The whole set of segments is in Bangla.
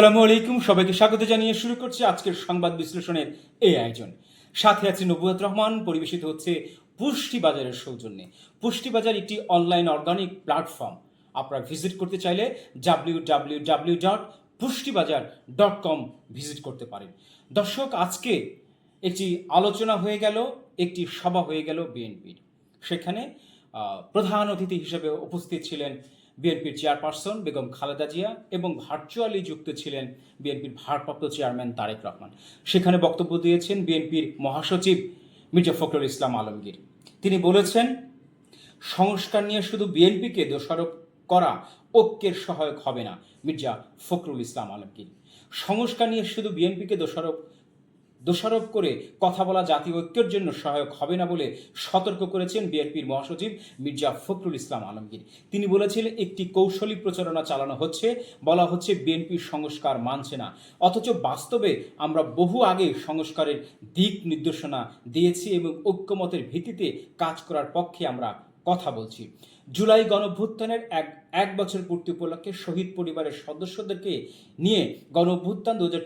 আসসালামু আলাইকুম, সবাইকে স্বাগত জানিয়ে শুরু করছি আজকের সংবাদ বিশ্লেষণের এই আয়োজন। সাথে আছে নবুয়াত রহমান, পরিবেশিত হচ্ছে পুষ্টি বাজারের সৌজন্যে। পুষ্টি বাজার একটি অনলাইন অর্গানিক প্ল্যাটফর্ম। আপনারা ভিজিট করতে চাইলে W W W dot Pushtibazar dot com visit করতে পারেন। দর্শক, আজকে একটি আলোচনা হয়ে গেল, একটি সভা হয়ে গেল বিএনপির। সেখানে প্রধান অতিথি হিসেবে উপস্থিত ছিলেন বিএনপির চেয়ারপারসন বেগম খালেদা জিয়া এবং ভার্চুয়ালি যুক্ত ছিলেন বিএনপির ভারপ্রাপ্ত চেয়ারম্যান তারেক রহমান। সেখানে বক্তব্য দিয়েছেন বিএনপির মহাসচিব মির্জা ফখরুল ইসলাম আলমগীর। তিনি বলেছেন, সংস্কার নিয়ে শুধু বিএনপিকে দোষারোপ করা ঐক্যের সহায়ক হবে না, মির্জা ফখরুল ইসলাম আলমগীর। সংস্কার নিয়ে শুধু বিএনপিকে দোষারোপ দোষারোপ করে কথা বলা জাতীয় ঐক্যের জন্য সহায়ক হবে না বলে সতর্ক করেছেন বিএনপির মহাসচিব মির্জা ফখরুল ইসলাম আলমগীর। তিনি বলেছিলেন একটি কৌশলী প্রচারণা চালানো হচ্ছে, বলা হচ্ছে বিএনপির সংস্কার মানছে না। অথচ বাস্তবে আমরা বহু আগে সংস্কারের দিক নির্দেশনা দিয়েছি এবং ঐক্যমতের ভিত্তিতে কাজ করার পক্ষে আমরা কথা বলছি। জুলাই গণঅভ্যুত্থানের এক এক বছর পূর্তি উপলক্ষে শহীদ পরিবারের সদস্যদেরকে নিয়ে গণঅভ্যুত্থান দু হাজার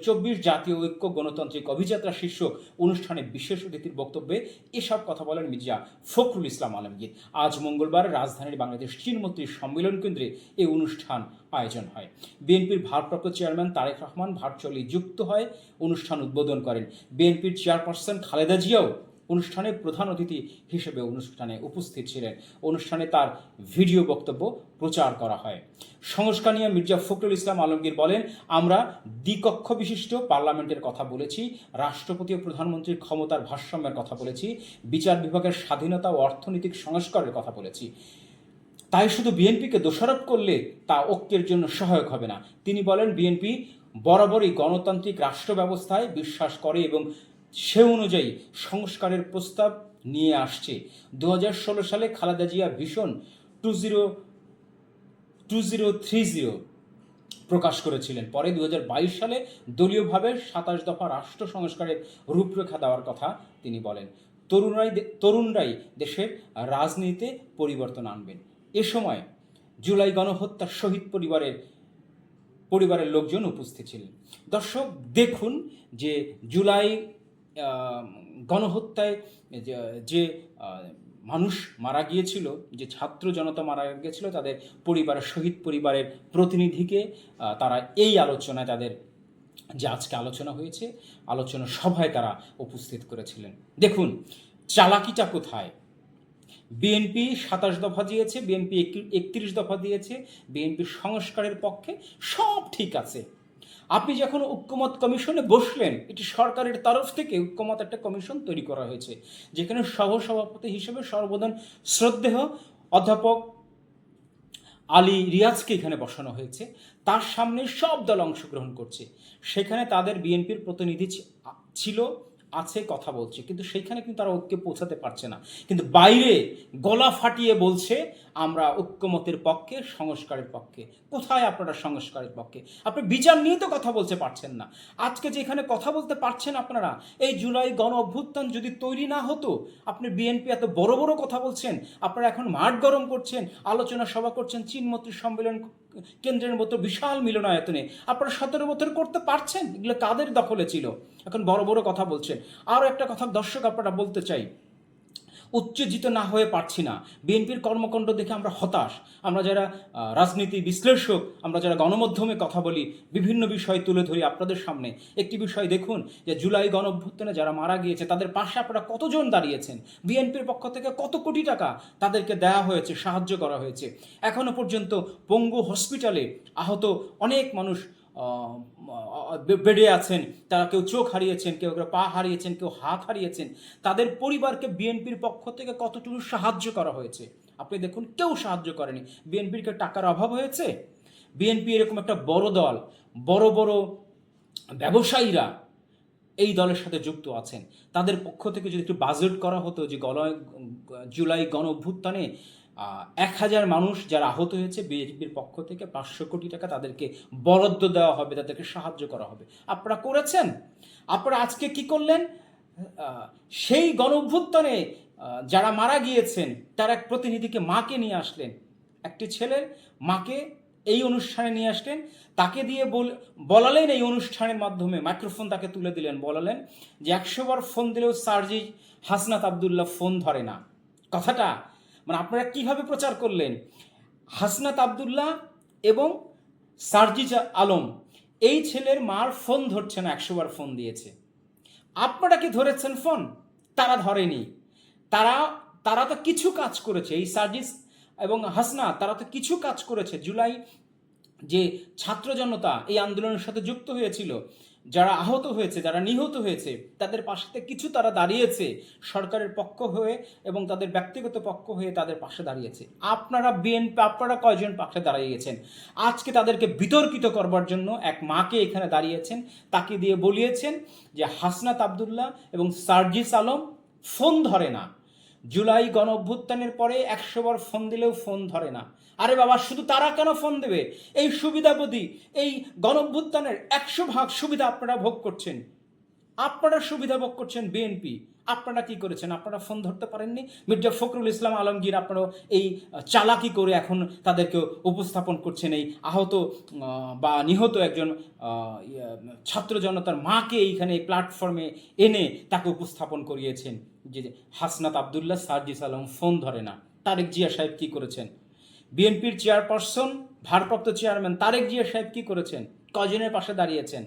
জাতীয় ঐক্য গণতান্ত্রিক অভিযাত্রা শীর্ষক অনুষ্ঠানে বিশেষ অতিথির বক্তব্যে এসব কথা বলেন মির্জা ফখরুল ইসলাম আলমগীর। আজ মঙ্গলবার রাজধানীর বাংলাদেশ চীনমন্ত্রীর সম্মেলন কেন্দ্রে এই অনুষ্ঠান আয়োজন হয়। বিএনপির ভারপ্রাপ্ত চেয়ারম্যান তারেক রহমান ভার্চুয়ালি যুক্ত হয় অনুষ্ঠান উদ্বোধন করেন। বিএনপির চেয়ারপারসন খালেদা জিয়াও অনুষ্ঠানে প্রধান অতিথি হিসেবে অনুষ্ঠানে উপস্থিত ছিলেন। অনুষ্ঠানে তার ভিডিও বক্তব্য প্রচার করা হয়। সংস্কার নিয়ে মির্জা ফখরুল ইসলাম আলমগীর বলেন, আমরা দ্বিকক্ষ বিশিষ্ট পার্লামেন্টের কথা বলেছি, রাষ্ট্রপতি ও প্রধানমন্ত্রীর ক্ষমতার ভারসাম্যের কথা বলেছি, বিচার বিভাগের স্বাধীনতা ও অর্থনৈতিক সংস্কারের কথা বলেছি। তাই শুধু বিএনপিকে দোষারোপ করলে তা ঐক্যের জন্য সহায়ক হবে না। তিনি বলেন, বিএনপি বরাবরই গণতান্ত্রিক রাষ্ট্র ব্যবস্থায় বিশ্বাস করে এবং সে অনুযায়ী সংস্কারের প্রস্তাব নিয়ে আসছে। দু ষোলো সালে Khaleda Zia vision two zero two zero, three zero প্রকাশ করেছিলেন। পরে দু বাইশ সালে দলীয়ভাবে সাতাশ দফা রাষ্ট্র সংস্কারের রূপরেখা দেওয়ার কথা তিনি বলেন। তরুণরাই তরুণরাই দেশের রাজনীতিতে পরিবর্তন আনবেন। এ সময় জুলাই গণহত্যার শহীদ পরিবারের পরিবারের লোকজন উপস্থিত ছিলেন। দর্শক, দেখুন যে জুলাই গণহত্যায় যে- মানুষ মারা গিয়েছিল, যে ছাত্র জনতা মারা গিয়েছিল, তাদের পরিবারের শহীদ পরিবারের প্রতিনিধিকে তারা এই আলোচনায় তাদের যে আজকে আলোচনা হয়েছে, আলোচনা সভায় তারা উপস্থিত করেছিলেন। দেখুন, চালাকিটা কোথায়? বিএনপি সাতাশ দফা দিয়েছে, বিএনপি একত্রিশ দফা দিয়েছে বিএনপি সংস্কারের পক্ষে সব ঠিক আছে। আপনি যখন ঐক্যমত কমিশনে বসলেন, এটি সরকারের তরফ থেকে ঐক্যমত একটা কমিশন তৈরি করা হয়েছে, যেখানে সহসভাপতি হিসেবে সর্বদান শ্রদ্ধেয় অধ্যাপক আলী রিয়াজকে এখানে বসানো হয়েছে। তার সামনে সব দল অংশগ্রহণ করছে। সেখানে তাদের বিএনপির প্রতিনিধি ছিল আছে কথা বলছে, কিন্তু সেইখানে কিন্তু তারা ঐক্যে পৌঁছাতে পারছে না। কিন্তু বাইরে গলা ফাটিয়ে বলছে, আমরা ঐক্যমতের পক্ষে, সংস্কারের পক্ষে। কোথায় আপনারা সংস্কারের পক্ষে? আপনি বিচার নিয়ে তো কথা বলতে পারছেন না। আজকে যে এখানে কথা বলতে পারছেন আপনারা, এই জুলাই গণ অভ্যুত্থান যদি তৈরি না হতো, আপনি বিএনপি এত বড় বড় কথা বলছেন, আপনারা এখন মাঠ গরম করছেন, আলোচনা সভা করছেন চীনমন্ত্রী সম্মেলন কেন্দ্রের মতো বিশাল মিলনায়তনে আপনারা সতেরো বছর করতে পারছেন? এগুলো কাদের দখলে ছিল? এখন বড় বড় কথা বলছে। আরও একটা কথা দর্শক আপনারা বলতে চাই। উত্তেজিত না হয়ে পারছি না। বিএনপির কর্মকাণ্ড দেখে আমরা হতাশ। আমরা যারা রাজনীতি বিশ্লেষক, আমরা যারা গণমাধ্যমে কথা বলি, বিভিন্ন বিষয় তুলে ধরি আপনাদের সামনে। একটি বিষয় দেখুন যে জুলাই গণ অভ্যুত্থানে যারা মারা গিয়েছে, তাদের পাশে আপনারা কতজন দাঁড়িয়েছেন? বিএনপির পক্ষ থেকে কত কোটি টাকা তাদেরকে দেওয়া হয়েছে, সাহায্য করা হয়েছে? এখনও পর্যন্ত পঙ্গু হসপিটালে আহত অনেক মানুষ বেডে আছেন, তারা কেউ চোখ হারিয়েছেন, কেউ কেউ পা হারিয়েছেন, কেউ হাত হারিয়েছেন, তাদের পরিবারকে বিএনপির পক্ষ থেকে কতটুকু সাহায্য করা হয়েছে? আপনি দেখুন, কেউ সাহায্য করেনি। বিএনপির কি টাকার অভাব হয়েছে? বিএনপি এরকম একটা বড় দল, বড় বড় ব্যবসায়ীরা এই দলের সাথে যুক্ত আছেন। তাদের পক্ষ থেকে যদি একটু বাজেট করা হতো যে গণ জুলাই গণ অভ্যুত্থানে এক হাজার মানুষ যারা আহত হয়েছে, বিএনপির পক্ষ থেকে পাঁচশো কোটি টাকা তাদেরকে বরাদ্দ দেওয়া হবে, তাদেরকে সাহায্য করা হবে। আপনারা করেছেন? আপনারা আজকে কি করলেন? সেই গণ অভ্যুত্থানে যারা মারা গিয়েছেন, তার এক প্রতিনিধিকে মাকে নিয়ে আসলেন। একটি ছেলের মাকে এই অনুষ্ঠানে নিয়ে আসলেন। তাকে দিয়ে বল- বলালেন এই অনুষ্ঠানের মাধ্যমে, মাইক্রোফোন তাকে তুলে দিলেন, বলালেন যে একশো বার ফোন দিলেও সার্জি হাসনাত আবদুল্লাহ ফোন ধরে না। কথাটা মানে আপনারা কীভাবে প্রচার করলেন? হাসনাত আবদুল্লাহ এবং সার্জিজ আলম, এই ছেলের মার ফোন ধরছে না একশো বার ফোন দিয়েছে। আপনারা কি ধরেছেন ফোন? তারা ধরেনি। তারা তারা তো কিছু কাজ করেছে, এই সার্জিস এবং হাসনা তারা তো কিছু কাজ করেছে। জুলাই যে ছাত্র জনতা এই আন্দোলনের সাথে যুক্ত হয়েছিল যারা আহত হয়েছে, যারা নিহত হয়েছে, তাদের পাশে কিছু তারা দাঁড়িয়েছে, সরকারের পক্ষ হয়ে এবং তাদের ব্যক্তিগত পক্ষ হয়ে তাদের পাশে দাঁড়িয়েছে। আপনারা বিএনপি আপনারা কয়জন পাশে দাঁড়িয়ে দাঁড়িয়েছেন? আজকে তাদেরকে বিতর্কিত করবার জন্য এক মাকে এখানে দাঁড়িয়েছেন। তাকে দিয়ে বলিয়েছেন যে, হাসনাত আবদুল্লাহ এবং সার্জিস আলম ফোন ধরে না। জুলাই গণ অভ্যুত্থানের পরে একশো বার ফোন দিলেও ফোন ধরে না। আরে বাবা শুধু তারা কেন ফোন দেবে? এই সুবিধাবতী এই গণ অভ্যুত্থানের একশো ভাগ সুবিধা আপনারা ভোগ করছেন। আপনারা সুবিধা ভোগ করছেন বিএনপি আপনারা কি করেছেন? আপনারা ফোন ধরতে পারেননি? মির্জা ফখরুল ইসলাম আলমগীর আপনারা এই চালাকি করে এখন তাদেরকে উপস্থাপন করছেন। এই আহত বা নিহত একজন ইয়ে, ছাত্র জনতার মাকে এইখানে এই প্ল্যাটফর্মে এনে তাকে উপস্থাপন করিয়েছেন। যে হাসনাত আবদুল্লাহ সার্জিস আলম ফোন ধরে না। তারেক জিয়া সাহেব কি করেছেন? বিএনপির চেয়ারপারসন, ভারপ্রাপ্ত চেয়ারম্যান তারেক জিয়া সাহেব কি করেছেন? কজনের পাশে দাঁড়িয়েছেন?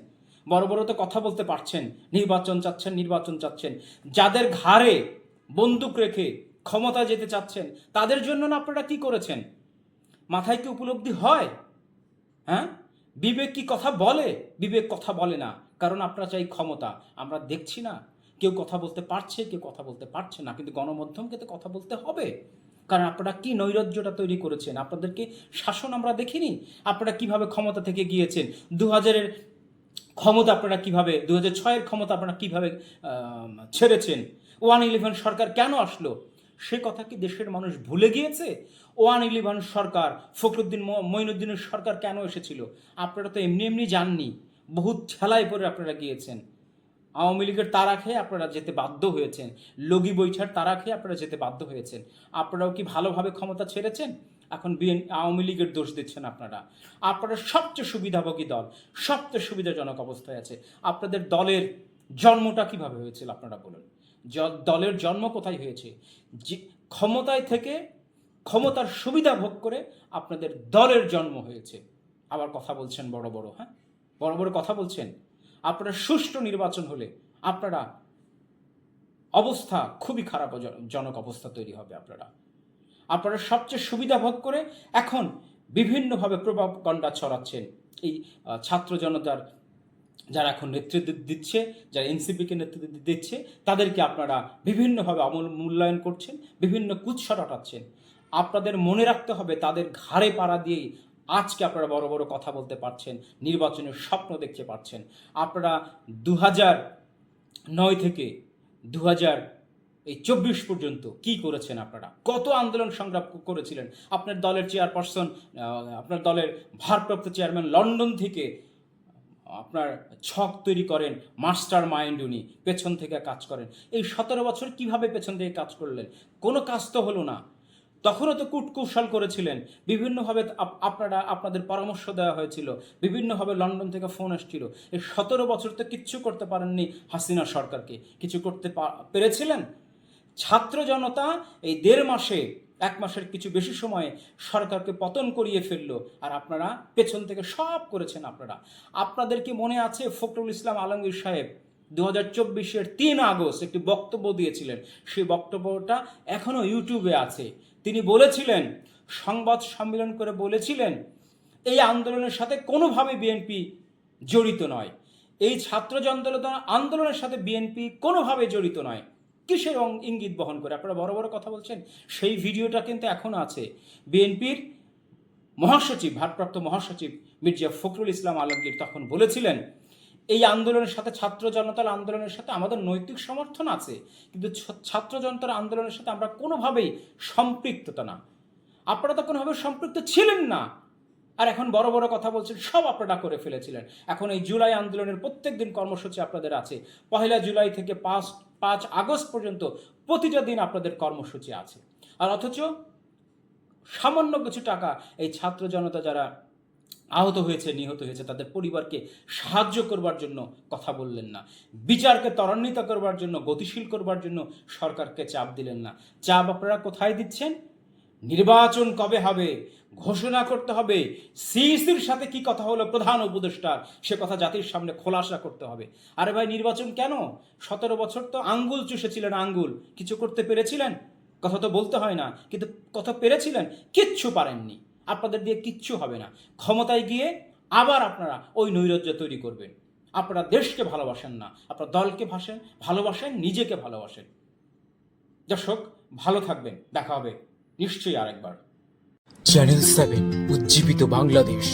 বড় বড় তো কথা বলতে পারছেন। নির্বাচন চাচ্ছেন নির্বাচন চাচ্ছেন। যাদের ঘাড়ে বন্দুক রেখে ক্ষমতা যেতে চাচ্ছেন, তাদের জন্য না আপনারা কী করেছেন? মাথায় কি উপলব্ধি হয়? হ্যাঁ? বিবেক কি কথা বলে? বিবেক কথা বলে না। কারণ আপনারা চাই ক্ষমতা। আমরা দেখছি না। কেউ কথা বলতে পারছে, কেউ কথা বলতে পারছে না। কিন্তু গণমাধ্যমকে তো কথা বলতে হবে। কারণ আপনারা কি নৈরাজ্যটা তৈরি করেছেন? আপনাদেরকে শাসন আমরা দেখিনি? আপনারা কীভাবে ক্ষমতা থেকে গিয়েছেন? দু হাজারের ক্ষমতা আপনারা কীভাবে দু হাজার ছয়ের ক্ষমতা আপনারা কীভাবে ছেড়েছেন? ওয়ান ইলেভেন সরকার কেন আসলো? সে কথা কি দেশের মানুষ ভুলে গিয়েছে? ওয়ান ইলেভেন সরকার, ফখরুদ্দিন মঈনুদ্দিনের সরকার কেন এসেছিল? আপনারা তো এমনি এমনি যাননি বহুত ঠেলায় পরে আপনারা গিয়েছেন। আওয়ামী লীগের তারা খেয়ে আপনারা যেতে বাধ্য হয়েছেন। লগি বৈঠার তারা খেয়ে আপনারা যেতে বাধ্য হয়েছেন। আপনারাও কি ভালোভাবে ক্ষমতা ছেড়েছেন? এখন বিএন, আওয়ামী লীগের দোষ দিচ্ছেন আপনারা। আপনারা সবচেয়ে সুবিধাভোগী দল, সবচেয়ে সুবিধাজনক অবস্থায় আছে। আপনাদের দলের জন্মটা কীভাবে হয়েছিল আপনারা বলুন? দলের জন্ম কোথায় হয়েছে? যে, ক্ষমতায় থেকে ক্ষমতার সুবিধা ভোগ করে আপনাদের দলের জন্ম হয়েছে। আবার কথা বলছেন বড় বড় হ্যাঁ? বড় বড় কথা বলছেন? আপনারা সুষ্ঠু নির্বাচন হলে আপনারা অবস্থা খুবই খারাপ জনক অবস্থা তৈরি হবে আপনারা। আপনারা সবচেয়ে সুবিধা ভোগ করে এখন বিভিন্নভাবে প্রভাব গণ্ডা ছড়াচ্ছেন। এই ছাত্র জনতার যারা এখন নেতৃত্ব দিচ্ছে, যারা এনসিপিকে নেতৃত্ব দিচ্ছে, তাদেরকে আপনারা বিভিন্নভাবে অমূল, মূল্যায়ন করছেন, বিভিন্ন কুৎসা রটাচ্ছেন। আপনাদের মনে রাখতে হবে তাদের ঘাড়ে পাড়া দিয়েই আজকে আপনারা বড় বড় কথা বলতে পারছেন, নির্বাচনের স্বপ্ন দেখতে পারছেন। আপনারা দু হাজার নয় থেকে দু হাজার এই চব্বিশ পর্যন্ত কি করেছেন আপনারা? কত আন্দোলন সংগ্রাম করেছিলেন? আপনার দলের চেয়ারপারসন আপনার দলের ভারপ্রাপ্ত চেয়ারম্যান লন্ডন থেকে আপনার ছক তৈরি করেন মাস্টার মাইন্ড উনি, পেছন থেকে কাজ করেন। এই সতেরো বছর কীভাবে পেছন থেকে কাজ করলেন? কোনো কাজ তো হলো না। তখনও তো কূটকৌশল করেছিলেন। বিভিন্নভাবে আপনারা, আপনাদের পরামর্শ দেওয়া হয়েছিল। বিভিন্নভাবে লন্ডন থেকে ফোন এসেছিল এই সতেরো বছর তো কিচ্ছু করতে পারেননি হাসিনা সরকারকে। কিছু করতে পেরেছিলেন? ছাত্র জনতা এই দেড় মাসে, এক মাসের কিছু বেশি সময়ে সরকারকে পতন করিয়ে ফেলল। আর আপনারা পেছন থেকে সব করেছেন আপনারা। আপনাদের কি মনে আছে ফখরুল ইসলাম আলমগীর সাহেব? দু হাজার চব্বিশের তিন আগস্ট একটি বক্তব্য দিয়েছিলেন। সেই বক্তব্যটা এখনও ইউটিউবে আছে। তিনি বলেছিলেন, সংবাদ সম্মেলন করে বলেছিলেন, এই আন্দোলনের সাথে কোনোভাবে বিএনপি জড়িত নয়। এই ছাত্র জনতা আন্দোলনের সাথে বিএনপি কোনোভাবে জড়িত নয়। কিসের ইঙ্গিত বহন করে? আপনারা বড় বড় কথা বলছেন, সেই ভিডিওটা কিন্তু এখন আছে। বিএনপির মহাসচিব, ভারপ্রাপ্ত মহাসচিব মির্জা ফখরুল ইসলাম আলমগীর তখন বলেছিলেন এই আন্দোলনের সাথে ছাত্র জনতার আন্দোলনের সাথে আমাদের নৈতিক সমর্থন আছে, কিন্তু ছাত্র জনতার আন্দোলনের সাথে আমরা কোনোভাবেই সম্পৃক্ততা না। আপনারা তো কোনোভাবে সম্পৃক্ত ছিলেন না। আর এখন বড় বড় কথা বলছেন, সব আপনারা করে ফেলেছিলেন। এখন এই জুলাই আন্দোলনের প্রত্যেক দিন কর্মসূচি আপনাদের আছে। পহেলা জুলাই থেকে পাঁচ পাঁচ আগস্ট পর্যন্ত প্রতিটা দিন আপনাদের কর্মসূচি আছে। আর অথচ সামান্য কিছু টাকা এই ছাত্র জনতা যারা আহত হয়েছে, নিহত হয়েছে, তাদের পরিবারকে সাহায্য করবার জন্য কথা বললেন না। বিচারকে ত্বরান্বিত করবার জন্য, গতিশীল করবার জন্য সরকারকে চাপ দিলেন না। চাপ আপনারা কোথায় দিচ্ছেন? নির্বাচন কবে হবে? ঘোষণা করতে হবে। সিইসির সাথে কি কথা হলো? প্রধান উপদেষ্টার। সে কথা জাতির সামনে খোলাসা করতে হবে। আরে ভাই, নির্বাচন কেন? সতেরো বছর তো আঙ্গুল চুষেছিলেন আঙ্গুল। কিছু করতে পেরেছিলেন? কথা তো বলতে হয় না, কিন্তু কথা পেরেছিলেন? কিচ্ছু পারেননি। আপনাদের দিয়ে কিচ্ছু হবে না। ক্ষমতায় গিয়ে আবার আপনারা ওই নৈরাজ্য তৈরি করবেন। আপনারা দেশকে ভালোবাসেন না। আপনার দলকে ভাসেন, ভালোবাসেন, নিজেকে ভালোবাসেন। দর্শক ভালো থাকবেন। দেখা হবে নিশ্চয়ই আরেকবার। চ্যানেল সেভেন উজ্জীবিত বাংলাদেশ।